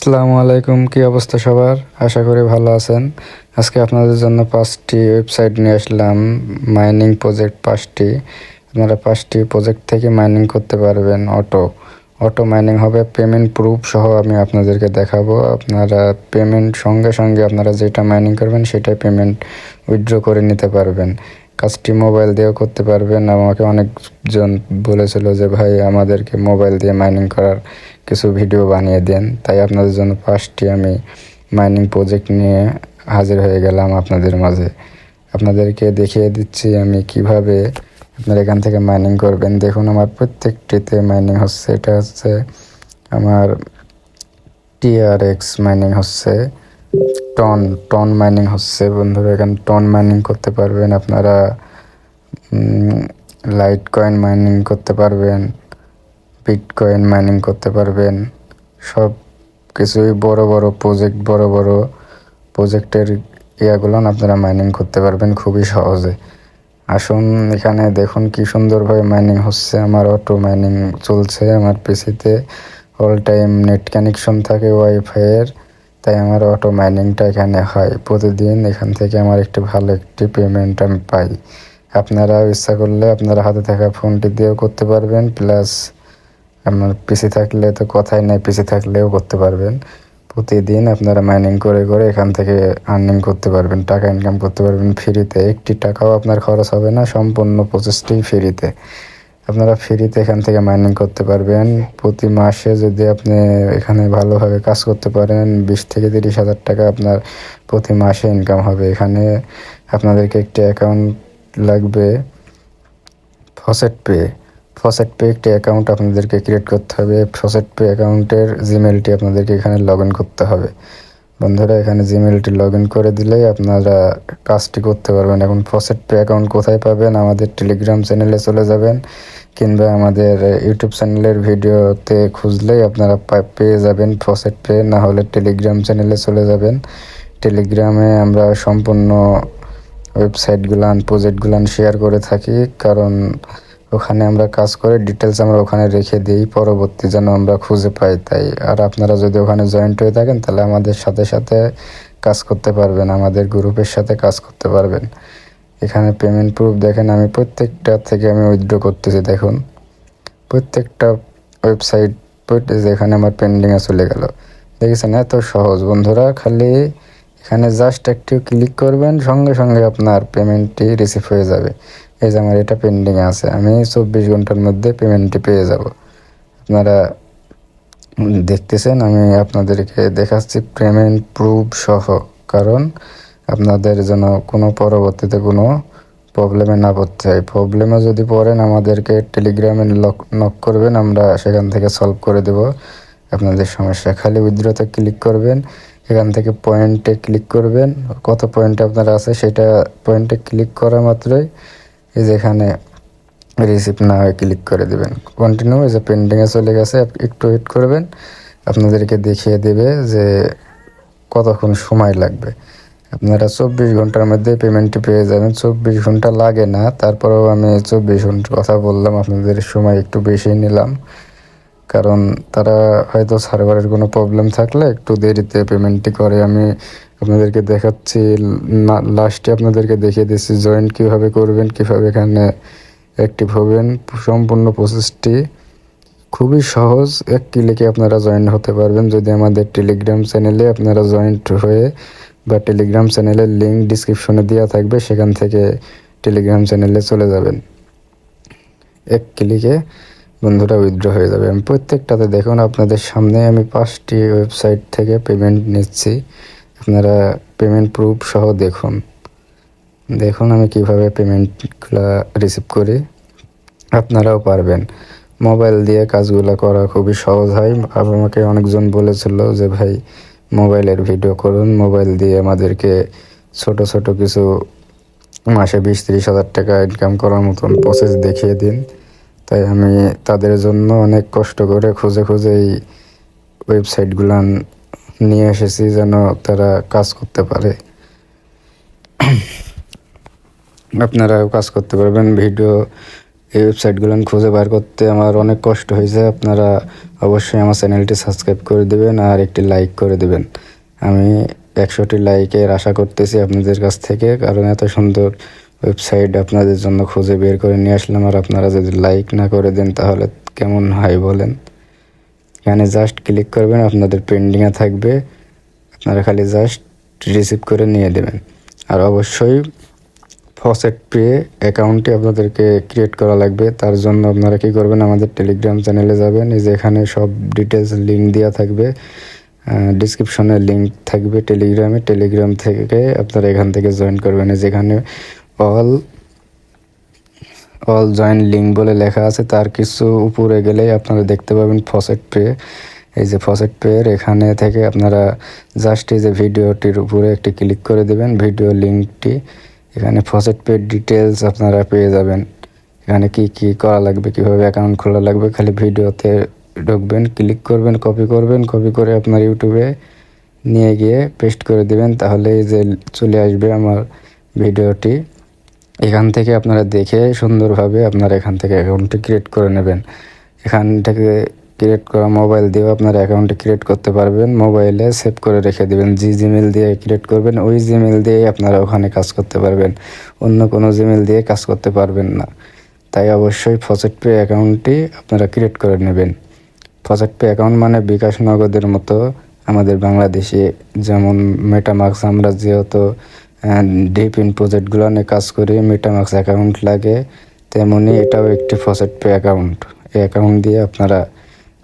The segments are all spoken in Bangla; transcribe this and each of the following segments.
আসসালামু আলাইকুম, কি অবস্থা সবার? আশা করি ভালো আছেন। আজকে আপনাদের জন্য পাঁচটি ওয়েবসাইট নিয়ে আসলাম মাইনিং প্রজেক্ট পাঁচটি। আপনারা পাঁচটি প্রজেক্ট থেকে মাইনিং করতে পারবেন অটো অটো মাইনিং হবে পেমেন্ট প্রুফ সহ আমি আপনাদেরকে দেখাবো। আপনারা পেমেন্ট সঙ্গে সঙ্গে আপনারা যেটা মাইনিং করবেন, সেটাই পেমেন্ট উইথড্র করে নিতে পারবেন। কাজটি মোবাইল দিয়েও করতে পারবেন। আমাকে অনেকজন বলেছিল যে, ভাই, আমাদেরকে মোবাইল দিয়ে মাইনিং করার কিছু ভিডিও বানিয়ে দেন। তাই আপনাদের জন্য পাঁচটি আমি মাইনিং প্রজেক্ট নিয়ে হাজির হয়ে গেলাম আপনাদের মাঝে। আপনাদেরকে দেখিয়ে দিচ্ছি আমি কীভাবে আপনারা এখান থেকে মাইনিং করবেন। দেখুন, আমার প্রত্যেকটিতে মাইনিং হচ্ছে। এটা হচ্ছে আমার টিআরএক্স মাইনিং হচ্ছে। টন টন মাইনিং হচ্ছে। বন্ধুরা, এখানে টন মাইনিং করতে পারবেন। আপনারা লাইট কয়েন মাইনিং করতে পারবেন। বিটকয়েন মাইনিং করতে পারবেন। সব কিছুই বড় বড় প্রজেক্ট বড় বড় প্রজেক্টের ইয়াগুলো আপনারা মাইনিং করতে পারবেন খুবই সহজে। আসুন এখানে দেখুন কি সুন্দরভাবে মাইনিং হচ্ছে। আমার অটো মাইনিং চলছে, আমার পিসিতে অল টাইম নেট কানেকশন থাকে ওয়াইফাইয়ের তাই আমার অটো মাইনিংটা এখানে হয়। প্রতিদিন এখান থেকে আমার একটি ভালো একটি পেমেন্ট আমি পাই। আপনারা ইচ্ছা করলে আপনারা হাতে থাকা ফোনটি দিয়েও করতে পারবেন প্লাস আপনার পিসি থাকলে তো কথাই নাই পিসি থাকলেও করতে পারবেন। প্রতিদিন আপনারা মাইনিং করে করে এখান থেকে আর্নিং করতে পারবেন, টাকা ইনকাম করতে পারবেন ফ্রিতে একটি টাকাও আপনার খরচ হবে না, সম্পূর্ণ প্রসেসটি ফ্রিতে আপনারা ফ্রিতে এখান থেকে মাইনিং করতে পারবেন। প্রতি মাসে যদি আপনি এখানে ভালোভাবে কাজ করতে পারেন, বিশ থেকে তিরিশ হাজার টাকা আপনার প্রতি মাসে ইনকাম হবে। এখানে আপনাদেরকে একটি অ্যাকাউন্ট লাগবে ফসেট পে ফসেট পে একটি অ্যাকাউন্ট আপনাদেরকে ক্রিয়েট করতে হবে। ফসেট পে অ্যাকাউন্টের জিমেলটি আপনাদেরকে এখানে লগ করতে হবে। বন্ধুরা, এখানে জিমেলটি লগ করে দিলেই আপনারা কাজটি করতে পারবেন। এখন ফসেট পে অ্যাকাউন্ট কোথায় পাবেন? আমাদের টেলিগ্রাম চ্যানেলে চলে যাবেন, কিংবা আমাদের ইউটিউব চ্যানেলের ভিডিওতে খুঁজলেই আপনারা পেয়ে যাবেন ফসেট পে না হলে টেলিগ্রাম চ্যানেলে চলে যাবেন। টেলিগ্রামে আমরা সম্পূর্ণ ওয়েবসাইটগুলান প্রজেক্টগুলান শেয়ার করে থাকি। কারণ ওখানে আমরা কাজ করে ডিটেলস আমরা ওখানে রেখে দিই, পরবর্তী যেন আমরা খুঁজে পাই তাই। আর আপনারা যদি ওখানে জয়েন্ট হয়ে থাকেন, তাহলে আমাদের সাথে সাথে কাজ করতে পারবেন, আমাদের গ্রুপের সাথে কাজ করতে পারবেন। এখানে পেমেন্ট প্রুফ দেখেন, আমি প্রত্যেকটা থেকে আমি উইথড্র করতেছি, দেখুন। প্রত্যেকটা ওয়েবসাইট যেখানে আমার পেন্ডিংয়ে চলে গেল। দেখেছেন? এত সহজ। বন্ধুরা, খালি এখানে জাস্ট একটু ক্লিক করবেন, সঙ্গে সঙ্গে আপনার পেমেন্টটি রিসিভ হয়ে যাবে। এই যে আমার এটা পেন্ডিংয়ে আছে, আমি চব্বিশ ঘণ্টার মধ্যে পেমেন্টটি পেয়ে যাব। আপনারা দেখতেছেন, আমি আপনাদেরকে দেখাচ্ছি পেমেন্ট প্রুফ সহ, কারণ আপনাদের যেন কোনো পরবর্তীতে কোনো প্রবলেমে না পড়তে হয়। প্রবলেমে যদি পড়েন, আমাদেরকে টেলিগ্রামে লক নক করবেন, আমরা সেখান থেকে সলভ করে দেব। আপনাদের সমস্যা। খালি উইথড্রতে ক্লিক করবেন এখান থেকে পয়েন্টে ক্লিক করবেন। কত পয়েন্টে আপনার আছে সেটা পয়েন্টে ক্লিক করা মাত্রই এই যে এখানে রিসিভ না হয়ে ক্লিক করে দেবেন। কন্টিনিউ এই যে পেন্ডিংয়ে চলে গেছে একটু ওয়েট করবেন। আপনাদেরকে দেখিয়ে দেবে যে কতক্ষণ সময় লাগবে। আপনারা চব্বিশ ঘণ্টার মধ্যে পেমেন্টটি পেয়ে যাবেন। চব্বিশ ঘণ্টা লাগে না, তারপরেও আমি চব্বিশ ঘণ্টার কথা বললাম, আপনাদের সময় একটু বেশি নিলাম। কারণ তারা হয়তো সার্ভারের কোনো প্রবলেম থাকলে একটু দেরিতে পেমেন্টটি করে। আমি আপনাদেরকে দেখাচ্ছি লাস্টে আপনাদেরকে দেখিয়ে দিচ্ছি জয়েন কীভাবে করবেন, কীভাবে এখানে অ্যাক্টিভ হবেন। সম্পূর্ণ প্রসেসটি খুবই সহজ। এক ক্লিকে আপনারা জয়েন হতে পারবেন। যদি আমাদের টেলিগ্রাম চ্যানেলে আপনারা জয়েন্ট হয়ে বা টেলিগ্রাম চ্যানেলের লিঙ্ক ডিসক্রিপশনে দেওয়া থাকবে, সেখান থেকে টেলিগ্রাম চ্যানেলে চলে যাবেন। এক ক্লিকে বন্ধুরা উইথড্র হয়ে যাবে। আমি প্রত্যেকটাতে দেখুন, আপনাদের সামনে আমি পাঁচটি ওয়েবসাইট থেকে পেমেন্ট নিচ্ছি। আপনারা পেমেন্ট প্রুফ সহ দেখুন। দেখুন আমি কীভাবে পেমেন্টগুলো রিসিভ করি। আপনারাও পারবেন। মোবাইল দিয়ে কাজগুলো করা খুবই সহজ হয়। আমাকে অনেকজন বলেছিল যে, ভাই মোবাইলের ভিডিও করুন। মোবাইল দিয়ে আমাদেরকে ছোট ছোট কিছু মাসে বিশ তিরিশ হাজার টাকা ইনকাম করার মতন প্রসেস দেখিয়ে দিন। তাই আমি তাদের জন্য অনেক কষ্ট করে খুঁজে খুঁজে এই ওয়েবসাইটগুলো নিয়ে এসেছি যেন তারা কাজ করতে পারে। আপনারাও কাজ করতে পারবেন। ভিডিও এই ওয়েবসাইটগুলো খুঁজে বার করতে আমার অনেক কষ্ট হয়েছে। আপনারা অবশ্যই আমার চ্যানেলটি সাবস্ক্রাইব করে দেবেন আর একটি লাইক করে দেবেন। আমি একশোটি লাইকের আশা করতেছি আপনাদের কাছ থেকে, কারণ এত সুন্দর ওয়েবসাইট আপনাদের জন্য খুঁজে বের করে নিয়ে আসলাম, আর আপনারা যদি লাইক না করে দেন তাহলে কেমন হয় বলেন? এখানে জাস্ট ক্লিক করবেন, আপনাদের পেন্ডিংয়ে থাকবে, আপনারা খালি জাস্ট রিসিভ করে নিয়ে দেবেন। আর অবশ্যই ফসেট পে অ্যাকাউন্টটি আপনাদেরকে ক্রিয়েট করা লাগবে, তার জন্য আপনারা কী করবেন, আমাদের টেলিগ্রাম চ্যানেলে যাবেন, এই যে এখানে সব ডিটেলস লিঙ্ক দেওয়া থাকবে ডিসক্রিপশনে লিঙ্ক থাকবে টেলিগ্রামে টেলিগ্রাম থেকে আপনারা এখান থেকে জয়েন করবেন যেখানে অল অল জয়েন্ট লিঙ্ক বলে লেখা আছে, তার কিছু উপরে গেলেই আপনারা দেখতে পাবেন ফসেট পে। এই যে ফসেট পেয়ের এখানে থেকে আপনারা জাস্ট এই যে ভিডিওটির উপরে একটি ক্লিক করে দেবেন, ভিডিও লিঙ্কটি। এখানে ফসেট পের ডিটেলস আপনারা পেয়ে যাবেন। এখানে কি কি করা লাগবে, কীভাবে অ্যাকাউন্ট খোলা লাগবে, খালি ভিডিওতে ঢুকবেন, ক্লিক করবেন, কপি করবেন, কপি করে আপনার ইউটিউবে নিয়ে গিয়ে পেস্ট করে দেবেন, তাহলে এই যে চলে আসবে আমার ভিডিওটি। এখান থেকে আপনারা দেখে সুন্দরভাবে আপনারা এখান থেকে অ্যাকাউন্টটি ক্রিয়েট করে নেবেন। এখান থেকে ক্রিয়েট করা মোবাইল দিয়েও আপনারা অ্যাকাউন্টটি ক্রিয়েট করতে পারবেন। মোবাইলে সেভ করে রেখে দেবেন। জি জিমেল দিয়ে ক্রিয়েট করবেন, ওই জিমেল দিয়েই আপনারা ওখানে কাজ করতে পারবেন। অন্য কোনো জিমেল দিয়ে কাজ করতে পারবেন না। তাই অবশ্যই ফসেট পে অ্যাকাউন্টটি আপনারা ক্রিয়েট করে নেবেন। ফসেট পে অ্যাকাউন্ট মানে বিকাশ নগদের মতো আমাদের বাংলাদেশে যেমন মেটামার্কস আমরা যেহেতু ডিপ ইন প্রজেক্টগুলো নিয়ে কাজ করি মেটামার্কস অ্যাকাউন্ট লাগে, তেমনি এটাও একটি ফসেট পে অ্যাকাউন্ট এই অ্যাকাউন্ট দিয়ে আপনারা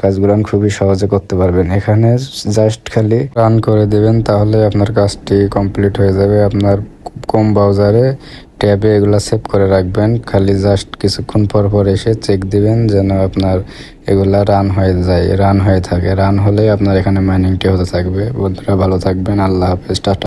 কাজগুলো খুবই সহজে করতে পারবেন। এখানে জাস্ট খালি রান করে দেবেন, তাহলে আপনার কাজটি কমপ্লিট হয়ে যাবে। আপনার কম ব্রাউজারে ট্যাবে এগুলো সেভ করে রাখবেন। খালি জাস্ট কিছুক্ষণ পর পর এসে চেক দিবেন যেন আপনার এগুলা রান হয়ে যায় রান হয়ে থাকে। রান হলে আপনার এখানে মাইনিংটি হতে থাকবে। বন্ধুরা ভালো থাকবেন। আল্লাহ হাফেজ। টাটা।